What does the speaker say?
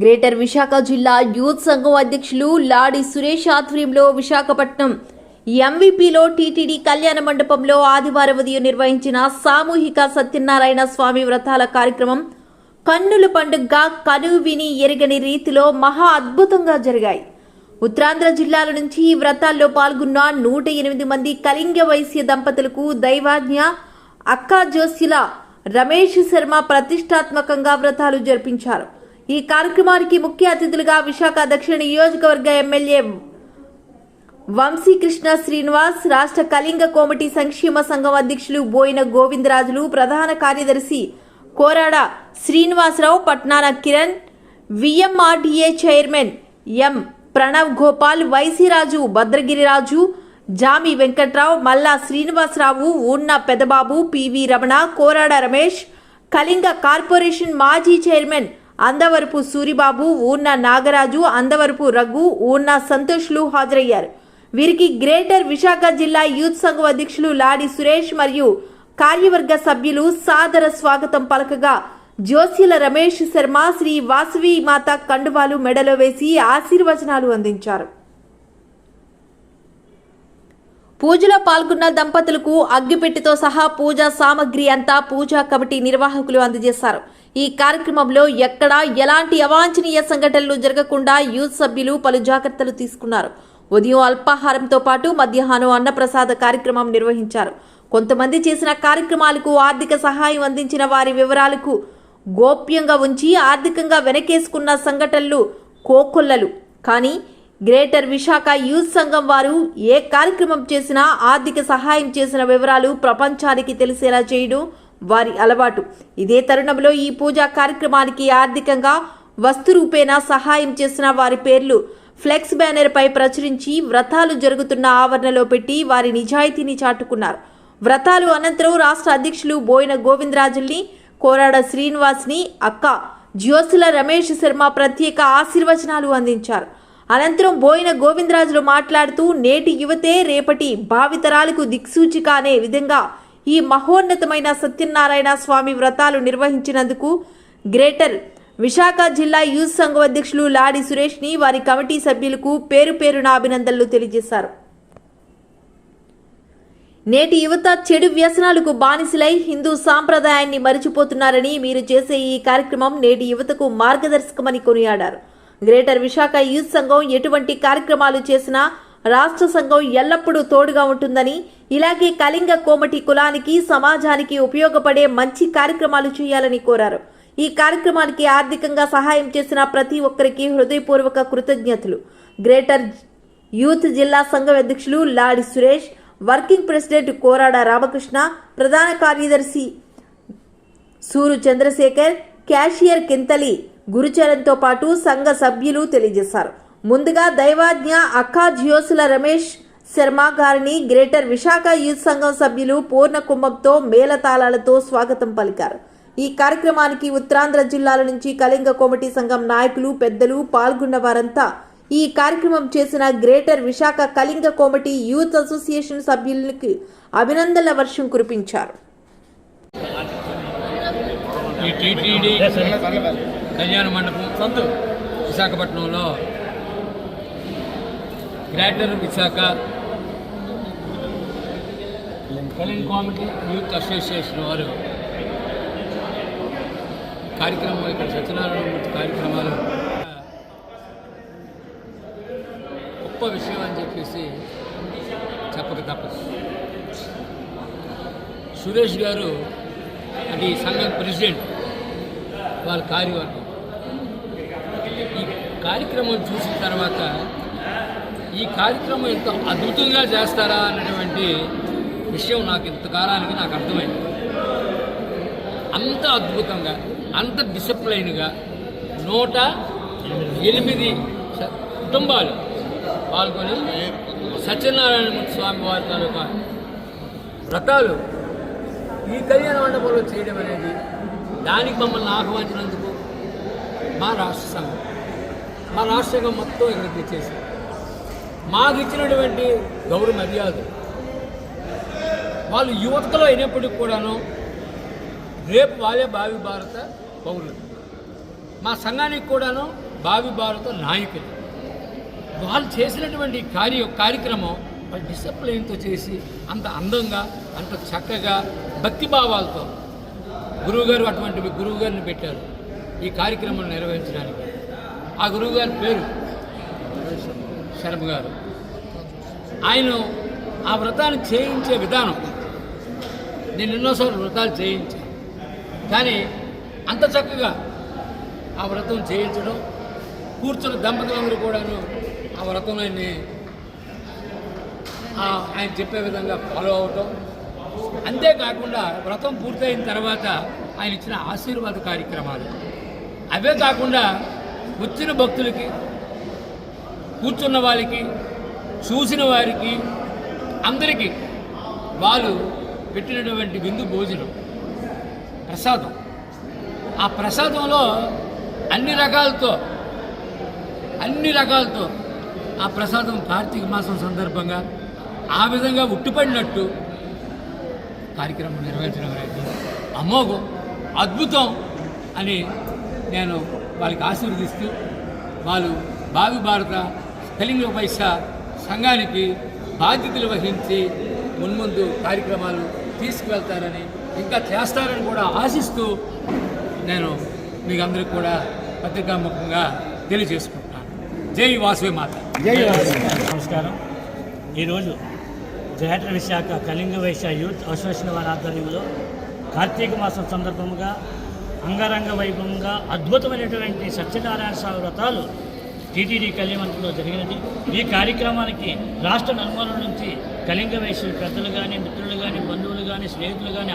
Greater Visakha జిల్లా youth సంఘం అధ్యక్షులు లాడి సురేష్ ఆధ్వర్యంలో విశాఖపట్నం ఎంవీపీలో టీటీడీ కళ్యాణ మండపంలో ఆదివారం ఉదయం నిర్వహించిన సామూహిక సత్యనారాయణ స్వామి వ్రతాల కార్యక్రమం కన్నుల పండుగగా కనువు విని ఎరగని రీతిలో మహా అద్భుతంగా జరిగాయి. ఉత్తరాంధ్ర జిల్లాల నుంచి ఈ వ్రతాల్లో పాల్గొన్న నూట ఎనిమిది మంది కళింగ వైశ్య దంపతులకు దైవాజ్ఞ అక్కా జోస్యుల రమేష్ శర్మ ప్రతిష్టాత్మకంగా వ్రతాలు జరిపించారు. ఈ కార్యక్రమానికి ముఖ్య అతిథులుగా విశాఖ దక్షిణ నియోజకవర్గ ఎమ్మెల్యే వంశీకృష్ణ శ్రీనివాస్ రాష్ట్ర కళింగ కోమటి సంక్షేమ సంఘం అధ్యక్షులు బోయిన గోవిందరాజులు ప్రధాన కార్యదర్శి Korada Srinivasarao Patnana Kiran VMRDA chairman M Pranav Gopal వైసీరాజు Bhadragiriraju Jami Venkatrao Malla Srinivasarao Unna Pedababu P V Ramana Korada Ramesh Kalinga corporation మాజీ చైర్మన్ అందవరపు సూరిబాబు ఊర్న నాగరాజు అందవరపు రఘు ఊర్న సంతోష్లు హాజరయ్యారు. వీరికి గ్రేటర్ విశాఖ జిల్లా యూత్ సంఘం అధ్యక్షులు లాడి సురేష్ మరియు కార్యవర్గ సభ్యులు సాదర స్వాగతం పలకగా జ్యోత్స్యుల రమేష్ శర్మ శ్రీ వాసవి మాత కండువాలు మెడలో వేసి ఆశీర్వచనాలు అందించారు. పూజలో పాల్గొన్న దంపతులకు అగ్గిపెట్టితో సహా పూజా సామగ్రి అంతా పూజా కమిటీ నిర్వాహకులు అందజేశారు. ఈ కార్యక్రమంలో ఎక్కడా ఎలాంటి అవాంఛనీయ సంఘటనలు జరగకుండా యూత్ సభ్యులు పలు జాగ్రత్తలు తీసుకున్నారు. ఉదయం అల్పాహారంతో పాటు మధ్యాహ్నం అన్నప్రసాద కార్యక్రమం నిర్వహించారు. కొంతమంది చేసిన కార్యక్రమాలకు ఆర్థిక సహాయం అందించిన వారి వివరాలకు గోప్యంగా ఉంచి ఆర్థికంగా వెనకేసుకున్న సంఘటనలు కోకొల్లలు. కానీ గ్రేటర్ విశాఖ యూత్ సంఘం వారు ఏ కార్యక్రమం చేసినా ఆర్థిక సహాయం చేసిన వివరాలు ప్రపంచానికి తెలిసేలా చేయడం వారి అలవాటు. ఇదే తరుణంలో ఈ పూజా కార్యక్రమానికి ఆర్థికంగా వస్తు రూపేణా సహాయం చేసిన వారి పేర్లు ఫ్లెక్స్ బ్యానర్ పై ప్రచురించి వ్రతాలు జరుగుతున్న ఆవరణలో పెట్టి వారి నిజాయితీని చాటుకున్నారు. వ్రతాలు అనంతరం రాష్ట్ర అధ్యక్షులు బోయిన గోవిందరాజుల్ని కోరాడ శ్రీనివాస్ని అక్క జ్యోతుల రమేష్ శర్మ ప్రత్యేక ఆశీర్వచనాలు అందించారు. అనంతరం బోయిన గోవిందరాజులు మాట్లాడుతూ నేటి యువతే రేపటి భావితరాలకు దిక్సూచిక అనే విధంగా ఈ మహోన్నతమైన సత్యనారాయణ స్వామి వ్రతాలు నిర్వహించినందుకు గ్రేటర్ విశాఖ జిల్లా యూత్ సంఘం అధ్యక్షులు లాడి సురేష్ని వారి కమిటీ సభ్యులకు పేరు పేరున అభినందనలు తెలియజేశారు. నేటి యువత చెడు వ్యసనాలకు బానిసలై హిందూ సాంప్రదాయాన్ని మరిచిపోతున్నారని మీరు చేసే ఈ కార్యక్రమం నేటి యువతకు మార్గదర్శకమని కొనియాడారు. గ్రేటర్ విశాఖ యూత్ సంఘం ఎటువంటి కార్యక్రమాలు చేసినా రాష్ట్ర సంఘం ఎల్లప్పుడూ తోడుగా ఉంటుందని ఇలాగే కళింగ కోమటి కులానికి సమాజానికి ఉపయోగపడే మంచి కార్యక్రమాలు చేయాలని కోరారు. ఈ కార్యక్రమానికి ఆర్థికంగా సహాయం చేసిన ప్రతి ఒక్కరికి హృదయపూర్వక కృతజ్ఞతలు. గ్రేటర్ యూత్ జిల్లా సంఘం అధ్యక్షులు లాడి సురేష్ వర్కింగ్ ప్రెసిడెంట్ కోరాడ రామకృష్ణ ప్రధాన కార్యదర్శి సూరు చంద్రశేఖర్ క్యాషియర్ కింతలి గురుచరణ్తో పాటు సంఘ సభ్యులు తెలియజేశారు. ముందుగా దైవాజ్ఞ అక్కా జియోసుల రమేష్ శర్మ గారిని గ్రేటర్ విశాఖ యూత్ సంఘం సభ్యులు పూర్ణ కుంభంతో మేళతాళాలతో స్వాగతం పలికారు. ఈ కార్యక్రమానికి ఉత్తరాంధ్ర జిల్లాల నుంచి కళింగ కోమటి సంఘం నాయకులు పెద్దలు పాల్గొన్న వారంతా ఈ కార్యక్రమం చేసిన greater Visakha Kalinga Komati youth association సభ్యులకి అభినందనల వర్షం కురిపించారు. ఈ టీటీడీ కళ్యాణ మండపం విశాఖపట్నంలో గ్రేటర్ విశాఖ కళ్యాణ్ కామిటీ యూత్ అసోసియేషన్ వారు కార్యక్రమం ఇక్కడ సత్యనారాయణ మూర్తి కార్యక్రమాలు. గొప్ప విషయం అని చెప్పేసి చెప్పక తప్పదు. సురేష్ గారు అది సంఘం ప్రెసిడెంట్ వాళ్ళ కార్యవర్గం. ఈ కార్యక్రమం చూసిన తర్వాత ఈ కార్యక్రమం ఎంతో అద్భుతంగా చేస్తారా అన్నటువంటి విషయం నాకు ఇంతకాలానికి నాకు అర్థమైంది. అంత అద్భుతంగా అంత డిసిప్లైన్గా నూట ఎనిమిది కుటుంబాలు పాల్గొని సత్యనారాయణ స్వామి వారి తాలూకా వ్రతాలు ఈ కళ్యాణ మండపంలో చేయడం అనేది దానికి మమ్మల్ని ఆహ్వానించినందుకు మా రాష్ట్ర సంఘం మా రాష్ట్ర సంఘం మొత్తం ఇక్కడ తెచ్చేసి మాకు ఇచ్చినటువంటి గౌరవ మర్యాద వాళ్ళు యువతలో అయినప్పటికి కూడాను రేపు వాళ్ళే భావి భారత పౌరులు. మా సంఘానికి కూడాను భావి భారత నాయకులు. వాళ్ళు చేసినటువంటి కార్య కార్యక్రమం వాళ్ళు డిసిప్లిన్తో చేసి అంత అందంగా అంత చక్కగా భక్తిభావాలతో గురువుగారు అటువంటి గురువుగారిని పెట్టారు ఈ కార్యక్రమం నిర్వహించడానికి. ఆ గురువుగారి పేరు శర్మ గారు. ఆయన ఆ వ్రతాన్ని చేయించే విధానం నేను ఎన్నోసార్లు వ్రతాలు చేయించాను కానీ అంత చక్కగా ఆ వ్రతం చేయించడం కూర్చున్న దంపతులందరూ కూడాను ఆ వ్రతంలో ఆయన చెప్పే విధంగా ఫాలో అవటం. అంతేకాకుండా వ్రతం పూర్తయిన తర్వాత ఆయన ఇచ్చిన ఆశీర్వాద కార్యక్రమాలు. అవే కాకుండా వచ్చిన భక్తులకి కూర్చున్న వాళ్ళకి చూసిన వారికి అందరికీ వాళ్ళు పెట్టినటువంటి విందు భోజనం ప్రసాదం. ఆ ప్రసాదంలో అన్ని రకాలతో అన్ని రకాలతో ఆ ప్రసాదం కార్తీక మాసం సందర్భంగా ఆ విధంగా ఉట్టుపడినట్టు కార్యక్రమం నిర్వహించడం అనేది అమోఘం అద్భుతం అని నేను వాళ్ళకి ఆశీర్వదిస్తూ వాళ్ళు భావి భారత కళింగ వైశ్య సంఘానికి బాధ్యతలు వహించి మున్ముందు కార్యక్రమాలు తీసుకువెళ్తారని ఇంకా చేస్తారని కూడా ఆశిస్తూ నేను మీకు అందరికి కూడా పత్రికాముఖంగా తెలియజేసుకుంటున్నాను. జై వాసవి మాత. నమస్కారం. ఈరోజు greater Visakha Kalinga Vysya youth association వారి ఆధ్వర్యంలో కార్తీక మాసం సందర్భంగా అంగరంగ వైభవంగా అద్భుతమైనటువంటి సత్యనారాయణ స్వామి వ్రతాలు టీటీడీ కళ్యాణంలో జరిగినది. ఈ కార్యక్రమానికి రాష్ట్ర నలుమూల నుంచి కళింగ వేసి పెద్దలు కానీ మిత్రులు కానీ బంధువులు కానీ స్నేహితులు కానీ